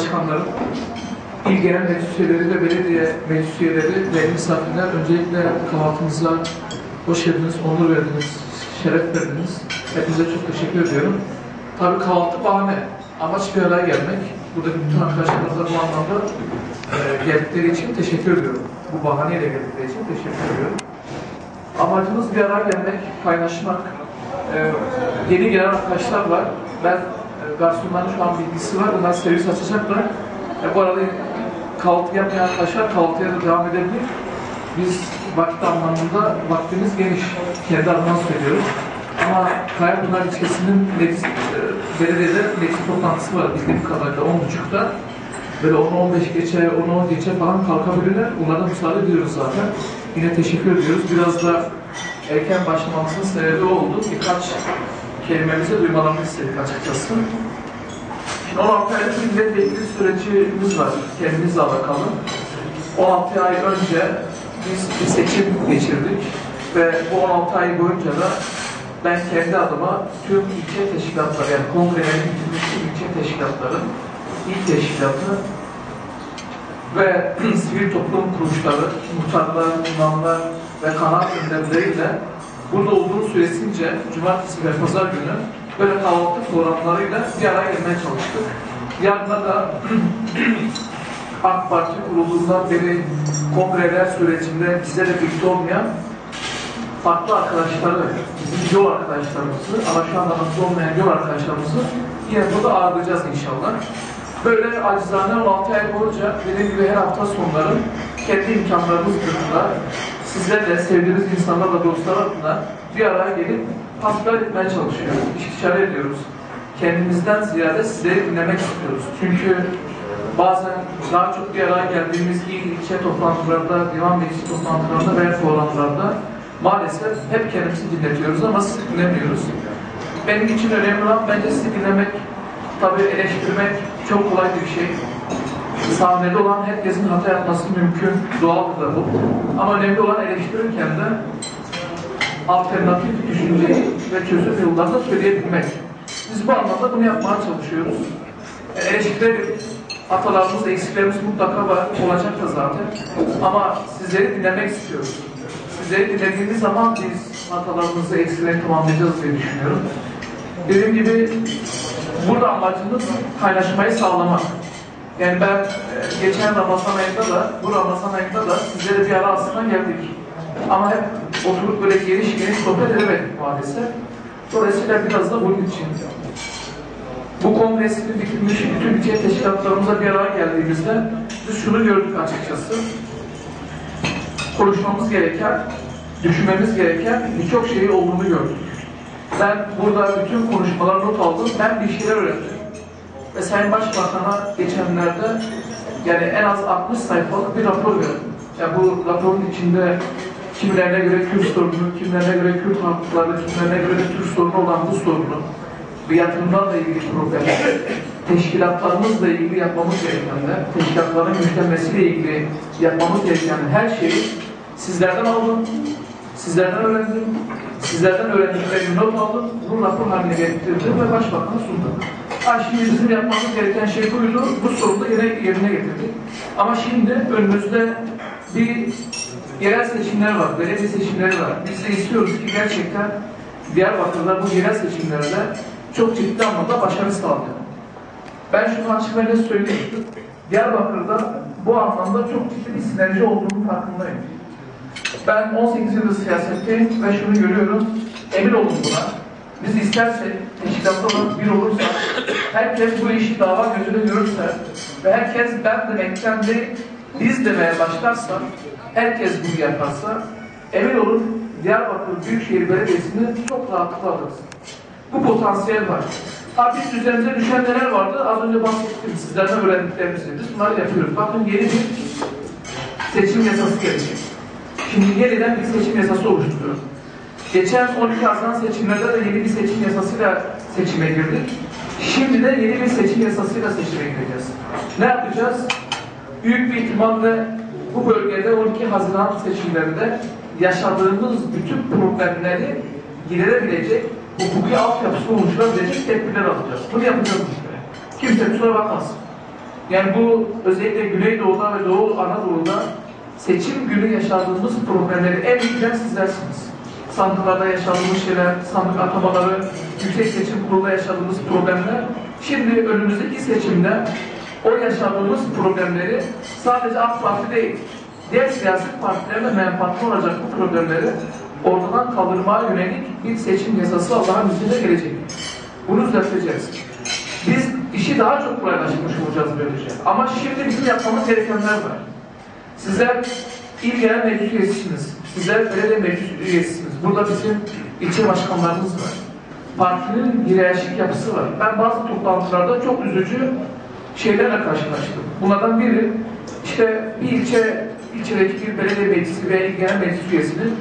başkanlarım, il genel meclis üyeleri ve belediye meclis üyeleri ve misafirler öncelikle kahvaltımıza hoş geldiniz, onur verdiniz, şeref verdiniz. Hepinize çok teşekkür ediyorum. Tabii kahvaltı bahane. Amaç bir araya gelmek. Buradaki bütün arkadaşlarımıza bu anlamda e, geldikleri için teşekkür ediyorum. Bu bahaneyle geldikleri için teşekkür ediyorum. Amacımız bir araya gelmek, kaynaşmak. E, yeni gelen arkadaşlar var. Ben garsonların şu an bilgisi var. Onlar servis açacaklar. E, bu arada kahvaltı yapmayan arkadaşlar kahvaltıya da devam edebilir. Biz vakit anlamında vaktimiz geniş. Kendi adımdan söylüyorum. Ama Kayapınar ilçesinin meclis, e, belediyede meclis toplantısı var bildiğim kadarıyla 10.30'da. Böyle 10-15 geçe, 10-10 geçe falan kalkabilirler. Onlara müsaade ediyoruz zaten. Yine teşekkür ediyoruz. Biraz da erken başlamamızın sebebi oldu. Birkaç kelimemizi duymalarını istedik açıkçası. Şimdi 16 aylık bir milletvekili sürecimiz var. Kendimizle alakalı. 16 ay önce biz bir seçim geçirdik ve bu 16 ay boyunca da ben kendi adıma tüm ilçe teşkilatları yani kongrelerin ilçe teşkilatları, il teşkilatı ve sivil toplum kuruluşları, muhtarlar, imamlar ve kanaat önderleriyle burada olduğum süresince cumartesi ve pazar günü böyle kahvaltı programlarıyla bir araya gelmeye çalıştık. Yarına da AK Parti kurulduğundan beri kongreler sürecinde bizlerle birlikte olmayan farklı arkadaşları, bizim yol arkadaşlarımızı ama şu anda nasıl olmayan yol arkadaşlarımızı yine burada ağırlayacağız inşallah. Böyle acizane 16 ay boyunca dediğim gibi her hafta sonları kendi imkanlarımız dışında sizlerle, sevdiğimiz insanlarla, dostlar adına bir araya gelip hasbihal etmeye çalışıyoruz. İstişare ediyoruz. Kendimizden ziyade sizleri dinlemek istiyoruz. Çünkü bazen daha çok bir araya geldiğimiz il, ilçe toplantılarında, divan meclisi toplantılarında veya forumlarda maalesef hep kendimizi dinletiyoruz ama sizi dinlemiyoruz. Benim için önemli olan bence sizi dinlemek, tabii eleştirmek çok kolay bir şey. Sahnede olan herkesin hata yapması mümkün, doğaldır da bu. Ama önemli olan eleştirirken de alternatif düşünceyi ve çözüm yollarını söyleyebilmek. Biz bu anlamda bunu yapmaya çalışıyoruz. E, eleştirelim. Hatalarımız, eksiklerimiz mutlaka var, olacak da zaten. Ama sizleri dinlemek istiyoruz. Sizleri dinlediğimiz zaman biz hatalarımızı, eksikleri tamamlayacağız diye düşünüyorum. Dediğim gibi burada amacımız kaynaşmayı sağlamak. Yani ben e, geçen Ramazan ayında da, bu Ramazan ayında da sizlere bir ara aslında geldik. Ama hep oturup böyle geniş geniş sohbet edemedik maalesef. Dolayısıyla biraz da bunun için. Bu bitirmiş bütün ilçe teşkilatlarımıza bir araya geldiğimizde biz şunu gördük açıkçası. Konuşmamız gereken, düşünmemiz gereken birçok şeyi olduğunu gördük. Ben burada bütün konuşmaları not aldım. Ben bir şeyler öğrendim. Ve Sayın Başbakan'a geçenlerde yani en az 60 sayfalık bir rapor verdim. Yani bu raporun içinde kimilerine göre Kürt sorunu, kimilerine göre Kürt hakları, kimilerine göre Türk sorunu olan bu sorunu, bu yatırımlarla ilgili problemler, teşkilatlarımızla ilgili yapmamız gerekenler, teşkilatların güçlenmesiyle ilgili yapmamız gereken her şeyi sizlerden aldım, sizlerden öğrendim, sizlerden öğrendiklerimi not aldım, bunu rapor haline getirdim ve başbakana sundum. Ha şimdi bizim yapmamız gereken şey buydu, bu sorunu da yine yerine getirdik. Ama şimdi önümüzde bir yerel seçimler var, belediye seçimleri var. Biz de istiyoruz ki gerçekten Diyarbakır'da bu yerel seçimlerde çok ciddi anlamda başarı sağlayalım. Ben şunu açık ve net söyleyeyim. Diyarbakır'da bu anlamda çok ciddi bir sinerji olduğunu farkındayım. Ben 18 yıldır siyasetteyim ve şunu görüyorum, emin olun buna. Biz istersek, teşkilatlı olarak bir olursa, herkes bu işi dava gözüyle görürse ve herkes ben demekten de biz demeye başlarsa, herkes bunu yaparsa, emin olun Diyarbakır Büyükşehir Belediyesi'ni çok rahatlıkla alırız. Bu potansiyel var. Ha biz üzerimize düşen neler vardı? Az önce bahsettim. Sizlerden öğrendiklerimizi. Biz bunları yapıyoruz. Bakın yeni bir seçim yasası gelecek. Şimdi yeniden bir seçim yasası oluşturuyoruz. Geçen 12 Haziran seçimlerde de yeni bir seçim yasasıyla seçime girdik. Şimdi de yeni bir seçim yasasıyla seçime gireceğiz. Ne yapacağız? Büyük bir ihtimalle bu bölgede 12 Haziran seçimlerinde yaşadığımız bütün problemleri giderebilecek, hukuki altyapısı oluşturabilecek tedbirler alacağız. Bunu yapacağız işte. Kimse kusura bakmasın. Yani bu özellikle Güneydoğu'da ve Doğu Anadolu'da seçim günü yaşadığımız problemleri en iyi bilen sizlersiniz. Sandıklarda yaşadığımız şeyler, sandık atamaları, yüksek seçim kurulunda yaşadığımız problemler. Şimdi önümüzdeki seçimde o yaşadığımız problemleri sadece AK Parti değil, diğer siyasi partilerle menfaatli olacak bu problemleri ortadan kaldırmaya yönelik bir seçim yasası Allah'ın izniyle gelecek. Bunu düzelteceğiz. Biz işi daha çok kolaylaştırmış olacağız böylece. Ama şimdi bizim yapmamız gerekenler var. Sizler il genel meclis üyesisiniz. Sizler belediye meclis üyesisiniz. Burada bizim ilçe başkanlarımız var. Partinin hiyerarşik yapısı var. Ben bazı toplantılarda çok üzücü şeylerle karşılaştım. Bunlardan biri işte bir ilçe ilçedeki bir belediye meclisi veya il genel meclis üyesinin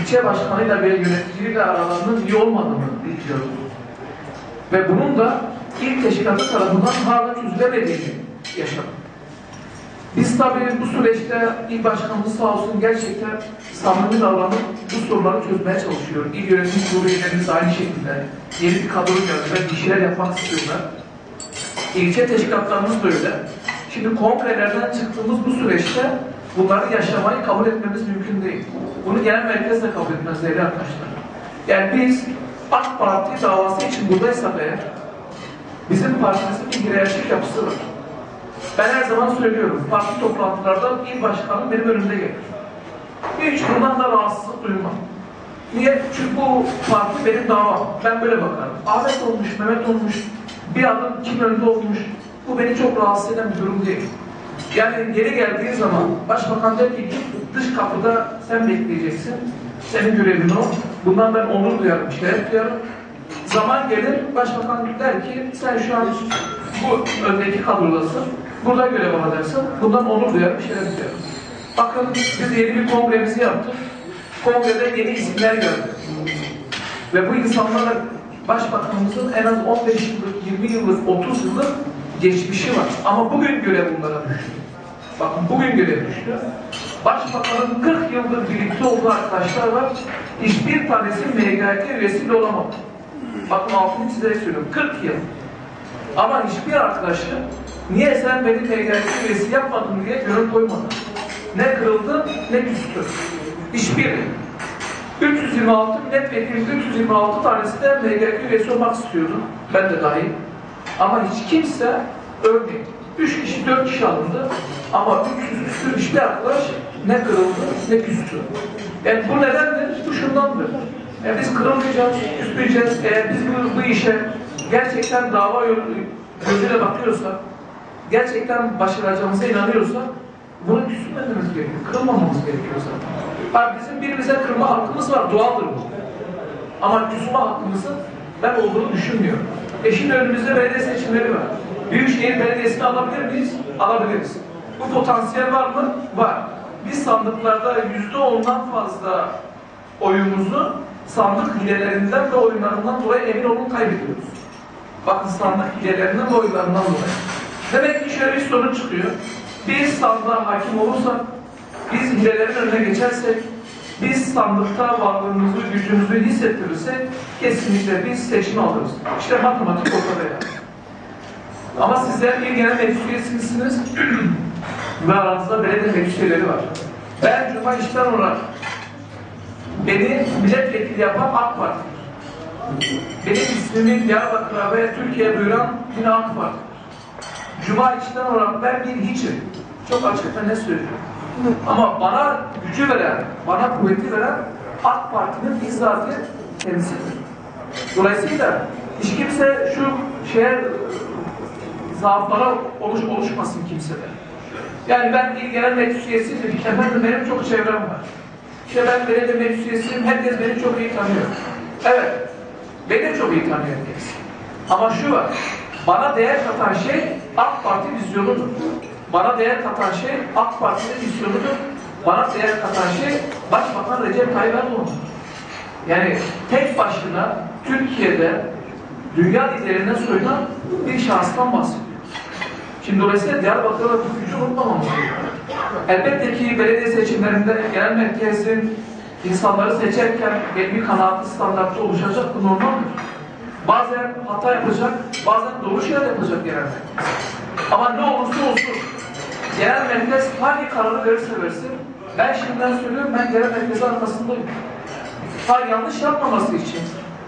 ilçe başkanıyla veya yöneticiyle aralarının iyi olmadığını biliyoruz. Ve bunun da ilk teşkilatı tarafından hala çözülemediğini yaşadım. Biz tabii bu süreçte il başkanımız sağ olsun gerçekten samimi davranıp bu sorunları çözmeye çalışıyor. İl yönetim kurulu üyelerimiz aynı şekilde yeni bir kadro geldiler, bir şeyler yapmak istiyorlar. İlçe teşkilatlarımız da öyle. Şimdi kongrelerden çıktığımız bu süreçte bunları yaşamayı kabul etmemiz mümkün değil. Bunu genel merkez de kabul etmez değerli arkadaşlar. Yani biz AK Parti davası için buradaysak eğer bizim partimizin bir hiyerarşik yapısı var. Ben her zaman söylüyorum, parti toplantılarda il başkanı benim önümde gelir. Hiç bundan da rahatsızlık duymam. Niye? Çünkü bu parti benim davam. Ben böyle bakarım. Ahmet olmuş, Mehmet olmuş, bir adım kim önde olmuş. Bu beni çok rahatsız eden bir durum değil. Yani geri geldiği zaman başbakan der ki dış kapıda sen bekleyeceksin. Senin görevin o. Bundan ben onur duyarım, şeref duyarım. Zaman gelir, başbakan der ki sen şu an bu öndeki kadrodasın. Burada görev alacaksın. Bundan onur duyarım, şeref duyarım. Bakın biz yeni bir kongremizi yaptık. Kongrede yeni isimler geldi. Ve bu insanlar başbakanımızın en az 15 yıllık, 20 yıllık, 30 yıllık geçmişi var. Ama bugün görev bunlara düştü. Bakın bugün görev düştü. Başbakanın 40 yıldır birlikte olduğu arkadaşlar var. Hiçbir tanesi MGK üyesi bile olamadı. Bakın altını çizerek söylüyorum. 40 yıl. Ama hiçbir arkadaşı niye sen beni MGK üyesi yapmadın diye gönül koymadı. Ne kırıldı ne küstü. Hiçbiri. 326 milletvekili 326 tanesi de MGK üyesi olmak istiyordu. Ben de dahil. Ama hiç kimse örneğin 3 kişi 4 kişi alındı ama 300 üstü hiçbir arkadaş ne kırıldı ne küstü. Yani bu nedendir? Bu şundandır. Yani biz kırılmayacağız, küsmeyeceğiz. Eğer biz bu, bu işe gerçekten dava gözüyle bakıyorsak, gerçekten başaracağımıza inanıyorsak bunu küsmememiz gerekiyor, kırılmamamız gerekiyor zaten. Bak bizim birimize kırma hakkımız var, doğaldır bu. Ama küsme hakkımızın ben olduğunu düşünmüyorum. E şimdi önümüzde belediye seçimleri var. Büyükşehir Belediyesi'ni alabilir miyiz? Alabiliriz. Bu potansiyel var mı? Var. Biz sandıklarda yüzde ondan fazla oyumuzu sandık hilelerinden ve oyunlarından dolayı emin olun kaybediyoruz. Bakın sandık hilelerinden ve oyunlarından dolayı. Demek ki şöyle bir sorun çıkıyor. Biz sandığa hakim olursak, biz hilelerin önüne geçersek, biz sandıkta varlığımızı, gücümüzü hissettirirsek kesinlikle biz seçimi alırız. İşte matematik ortada yani. Ama sizler bir genel meclis üyesisiniz ve aranızda belediye meclis üyeleri var. Ben Cuma İşten olarak beni milletvekili yapan AK Parti. Benim ismimi Diyarbakır'a ve Türkiye'ye duyuran yine AK Parti. Cuma İşten olarak ben bir hiçim. Çok açık ve ne söylüyorum. Ama bana gücü veren, bana kuvveti veren AK Parti'nin bizzatı temsilidir. Dolayısıyla hiç kimse şu şeye zaaflara oluş, oluşmasın kimsede. Yani ben il genel meclis üyesiyim. Efendim benim çok çevrem var. İşte ben belediye meclis üyesiyim. Herkes beni çok iyi tanıyor. Evet. Beni çok iyi tanıyor herkes. Ama şu var. Bana değer katan şey AK Parti vizyonudur. Bana değer katan şey AK Parti'nin vizyonudur. Bana değer katan şey Başbakan Recep Tayyip Erdoğan'dır. Yani tek başına Türkiye'de dünya liderinden soyulan bir şahıstan bahsediyor. Şimdi dolayısıyla Diyarbakır'da bu gücü unutmamamız. Elbette ki belediye seçimlerinde genel merkezin insanları seçerken belli kanaatli standartı oluşacak bu normaldir. Bazen hata yapacak, bazen doğru şeyler yapacak genel merkez. Ama ne olursa olsun genel merkez hangi kararı verirse versin ben şimdiden söylüyorum ben genel merkezi arkasındayım. Ha yanlış yapmaması için,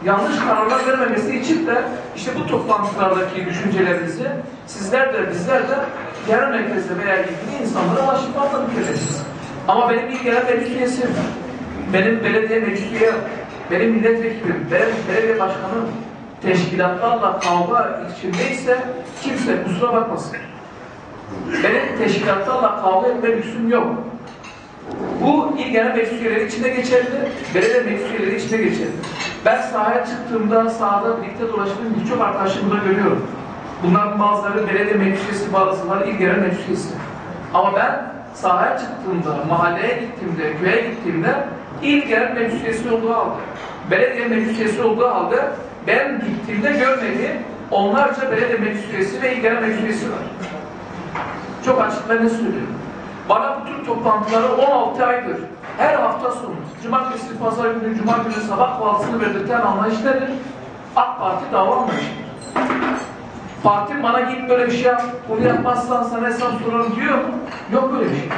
yanlış kararlar vermemesi için de işte bu toplantılardaki düşüncelerinizi sizler de bizler de genel merkezde veya ilgili insanlara aşıklarla bildireceğiz. Ama benim bir genel meclis benim belediye meclis benim milletvekili, benim belediye başkanım teşkilatlarla kavga içindeyse kimse kusura bakmasın. Benim teşkilatlarla kavga etme lüksüm yok. Bu il genel meclis üyeleri içinde geçerli, belediye meclis üyeleri içinde geçerli. Ben sahaya çıktığımda sahada birlikte dolaştığım birçok arkadaşımı da görüyorum. Bunların bazıları belediye meclis üyesi, bazıları il genel meclis üyesi. Ama ben sahaya çıktığımda, mahalleye gittiğimde, köye gittiğimde il genel meclis üyesi olduğu halde, belediye meclis üyesi olduğu halde ben gittiğimde görmediğim onlarca belediye meclis üyesi ve il genel meclis üyesi var. Çok açık ben ne söylüyorum. Bana bu tür toplantıları 16 aydır her hafta sonu, cumartesi, pazar günü, cuma günü sabah kahvaltısını verdirten anlayış nedir? AK Parti dava. Parti bana git böyle bir şey yap, bunu yapmazsan sana hesap sorarım diyor mu? Yok böyle bir şey.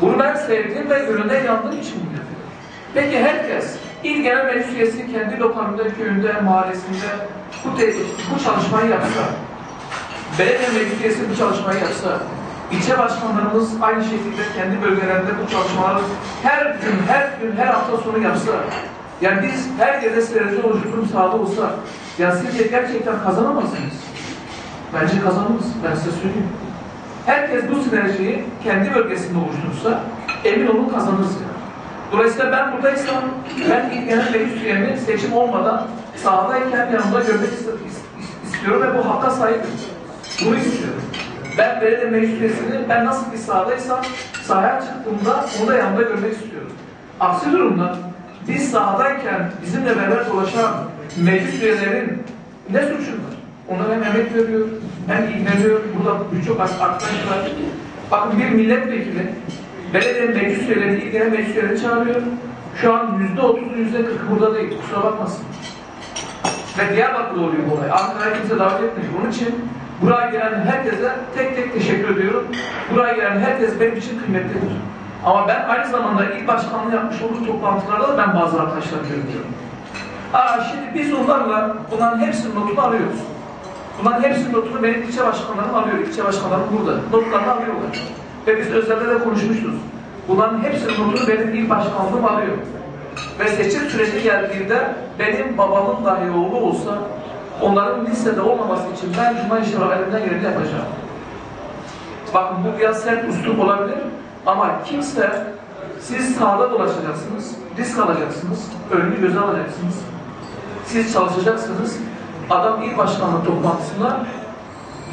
Bunu ben sevdiğim ve gönülden yandığım için yapıyorum. Peki herkes, il genel meclis üyesi kendi lokalinde, köyünde, mahallesinde bu, bu çalışmayı yapsa, belediye meclis üyesi bu çalışmayı yapsa, ilçe başkanlarımız aynı şekilde kendi bölgelerinde bu çalışmaları her gün, her gün, her hafta sonu yapsa, yani biz her yerde sinerji oluşturum sağda olsa, ya sizce gerçekten kazanamaz mıyız? Bence kazanırız, ben size söyleyeyim. Herkes bu sinerjiyi kendi bölgesinde oluşturursa, emin olun kazanırız yani. Dolayısıyla ben buradaysam, ben ilk genel meclis üyemi seçim olmadan sahadayken yanımda görmek istiyorum ve bu hakka sahibim. Bunu istiyorum. Ben belediye meclis ben nasıl bir sahadaysam sahaya çıktığımda onu da yanımda görmek istiyorum. Aksi durumda biz sahadayken bizimle beraber dolaşan meclis üyelerin ne suçu var? Onlar hem emek veriyor, hem ilgileniyor. Burada birçok arkadaş var. Bakın bir milletvekili belediye meclis üyeleri, ilgilenen meclis üyeleri çağırıyor. Şu an yüzde otuzu, yüzde kırkı burada değil. Kusura bakmasın. Ve Diyarbakır'da oluyor bu olay. Ankara'ya kimse davet etmiyor. Onun için Buraya gelen herkese tek tek teşekkür ediyorum. Buraya gelen herkes benim için kıymetlidir. Ama ben aynı zamanda il başkanlığı yapmış olduğu toplantılarda da ben bazı arkadaşlar görüyorum. Aa, şimdi biz onlarla bunların hepsinin notunu alıyoruz. Bunların hepsinin notunu benim ilçe başkanlarım alıyor. İlçe başkanlarım burada. Notlarını alıyorlar. Ve biz özelde de konuşmuşuz. Bunların hepsinin notunu benim il başkanlığım alıyor. Ve seçim süreci geldiğinde benim babamın dahi oğlu olsa onların listede olmaması için ben Cuma inşallah elimden geleni yapacağım. Bakın bu biraz sert üslup olabilir ama kimse siz sahada dolaşacaksınız, risk alacaksınız, önünü göze alacaksınız. Siz çalışacaksınız. Adam il başkanlığı toplantısında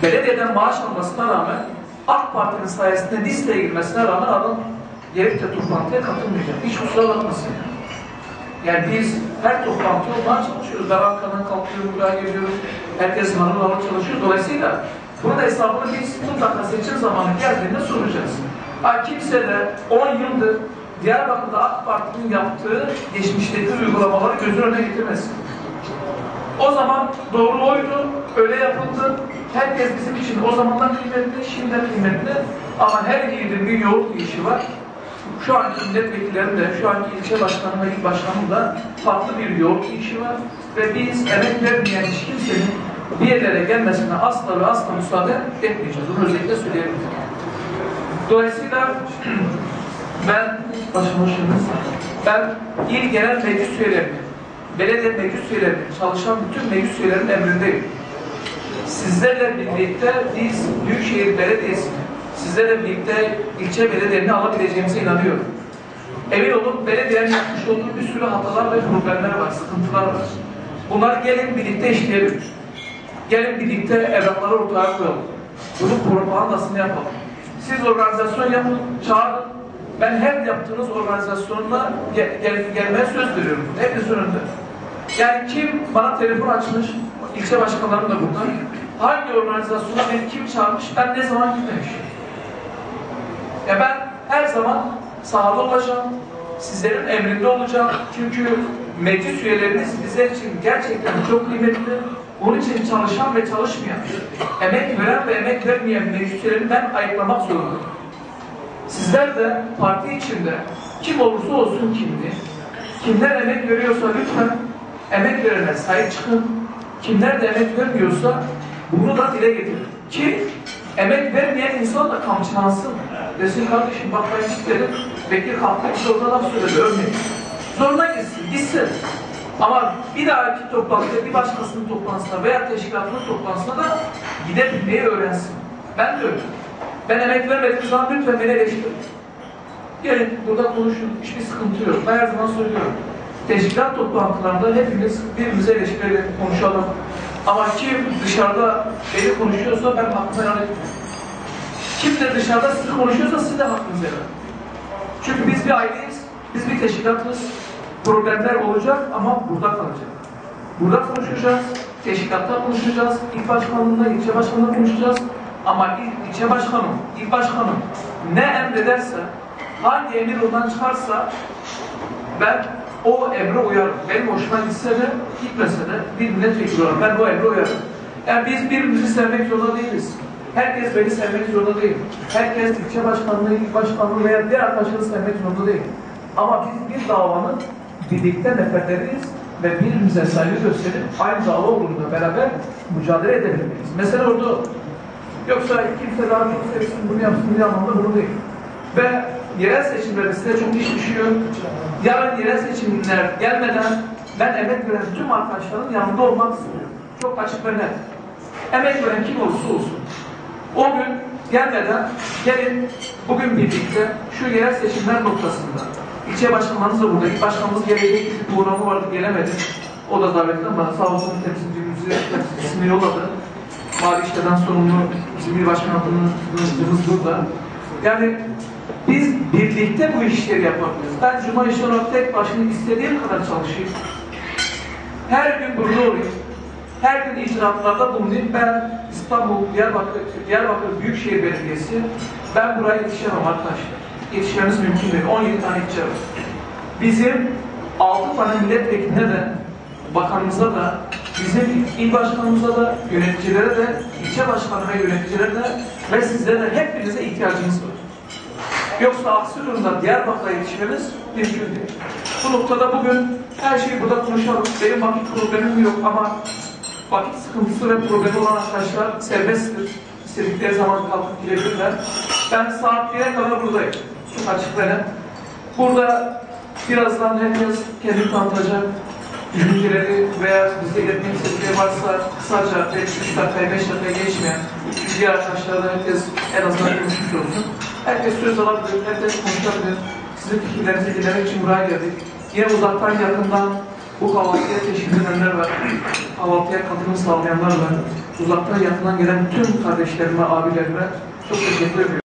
belediyeden maaş almasına rağmen AK Parti'nin sayesinde listeye girmesine rağmen adam gelip de toplantıya katılmayacak. Hiç kusura bakmasın. Yani biz her toplantı olmaya çalışıyoruz. Ben Ankara'dan kalkıyorum, buraya geliyorum. Herkes hanım hanım çalışıyor. Dolayısıyla bunun hesabını biz mutlaka seçim zamanı geldiğinde soracağız. Ha, kimse de 10 yıldır Diyarbakır'da AK Parti'nin yaptığı geçmişteki uygulamaları gözün önüne getirmesin. O zaman doğru oydu, öyle yapıldı. Herkes bizim için o zamandan kıymetli, şimdiden kıymetli. Ama her yiğidin bir yoğurt işi var. Şu anki milletvekillerin de, şu anki ilçe başkanı ve il başkanı da farklı bir yoğurt işi var. Ve biz emek vermeyen hiç kimsenin bir yerlere gelmesine asla ve asla müsaade etmeyeceğiz. Bunu özellikle söyleyebilirim. Dolayısıyla ben başımışsınız. Ben il genel meclis üyelerinin, belediye meclis üyelerinin, çalışan bütün meclis üyelerinin emrindeyim. Sizlerle birlikte biz Büyükşehir Belediyesi'ni, sizlerle birlikte ilçe belediyelerini alabileceğimize inanıyorum. Emin olun belediyenin yapmış olduğu bir sürü hatalar ve problemler var, sıkıntılar var. Bunları gelin birlikte işleyelim. Gelin birlikte evrakları ortaya koyalım. Bunun propagandasını yapalım. Siz organizasyon yapın, çağırın. Ben her yaptığınız organizasyonda gel, gel, gelmeye söz veriyorum. Hepinizin önünde. Yani kim bana telefon açmış, ilçe başkanlarım da burada. Hangi organizasyona beni kim çağırmış, ben ne zaman gitmemiş. Ya ben her zaman sahada olacağım, sizlerin emrinde olacağım. Çünkü meclis üyeleriniz bizler için gerçekten çok kıymetli. Onun için çalışan ve çalışmayan, emek veren ve emek vermeyen meclislerini ben ayıklamak zorundayım. Sizler de parti içinde kim olursa olsun kimdi, kimler emek veriyorsa lütfen emek verene sahip çıkın. Kimler de emek vermiyorsa bunu da dile getirin. Ki emek vermeyen insan da kamçılansın. Desin kardeşim bak ben gitmedim. Bekir kalktı bir orada laf söyledi örneğin. Zoruna gitsin, gitsin. Ama bir dahaki toplantıda, bir başkasının toplantısına veya teşkilatının toplantısına da gidebilmeyi öğrensin. Ben de öyle. Ben emek vermediğim zaman lütfen beni eleştirin. Gelin burada konuşun, hiçbir sıkıntı yok. Ben her zaman söylüyorum. Teşkilat toplantılarında hepimiz birbirimize eleştirelim, konuşalım. Ama kim dışarıda beni konuşuyorsa ben hakkımı helal etmiyorum. Kim de dışarıda sizi konuşuyorsa siz de hakkınızı helal. Çünkü biz bir aileyiz, biz bir teşkilatız. Problemler olacak ama burada kalacak. Burada konuşacağız, teşkilatta konuşacağız, il başkanlığında, ilçe başkanlığında konuşacağız. Ama il, ilçe başkanım, il başkanım ne emrederse, hangi emir ondan çıkarsa ben o emre uyarım. Benim hoşuma gitse de gitmese de bir milletvekili olarak ben o emre uyarım. Yani biz birbirimizi sevmek zorunda değiliz. Herkes beni sevmek zorunda değil. Herkes ilçe başkanlığı, il başkanlığı veya diğer arkadaşları sevmek zorunda değil. Ama biz bir davanın birlikte neferleriyiz ve birbirimize saygı gösterip aynı dava uğruna beraber mücadele edebilmeliyiz. Mesela orada. Yoksa kimse daha çok sevsin, bunu yapsın diye anlamda bunu değil. Ve yerel seçimlerde size çok iş düşüyor. Yarın yerel seçimler gelmeden ben emek veren tüm arkadaşların yanında olmak istiyorum. Çok açık ve net. Emek veren kim olursa olsun. O gün gelmeden gelin bugün birlikte şu yerel seçimler noktasında ilçe başkanımız da burada. İlk başkanımız gelecek bir programı vardı gelemedi. O da davetli ama sağ olsun temsilcimizi temsilcisini yolladı. Mali işlerden sorumlu bizim bir başkanlığımız burada. Yani biz birlikte bu işleri yapabiliriz. Ben Cuma işi olarak tek başına istediğim kadar çalışayım. Her gün burada olayım. Her gün icraatlarda bulunayım. Ben İstanbul, Diyarbakır, Diyarbakır Büyükşehir Belediyesi, ben buraya yetişemem arkadaşlar. Yetişmemiz mümkün değil. 17 tane ilçe. Bizim 6 tane milletvekiline de, bakanımıza da, bizim il başkanımıza da, yöneticilere de, ilçe başkanı ve yöneticilere de ve sizlere de hepinize ihtiyacımız var. Yoksa aksi durumda Diyarbakır'a yetişmemiz mümkün değil. Bu noktada bugün her şeyi burada konuşalım. Benim vakit problemim yok ama vakit sıkıntısı ve problemi olan arkadaşlar serbesttir. İstedikleri zaman kalkıp gidebilirler. Ben saat 1'e kadar buradayım. Çok açık net. Burada birazdan herkes kendini tanıtacak. Düşünceleri veya bize iletmek istedikleri varsa kısaca belki 3 dakikaya 5 dakikaya geçmeyen diğer arkadaşlar da herkes en azından konuşmuş olsun. Herkes söz alabilir, herkes konuşabilir. Sizin fikirlerinizi dinlemek için buraya geldik. Yine uzaktan yakından bu kahvaltıya teşvik edenler var. Kahvaltıya katılım sağlayanlar var. Uzaktan yakından gelen tüm kardeşlerime, abilerime çok teşekkür ediyorum.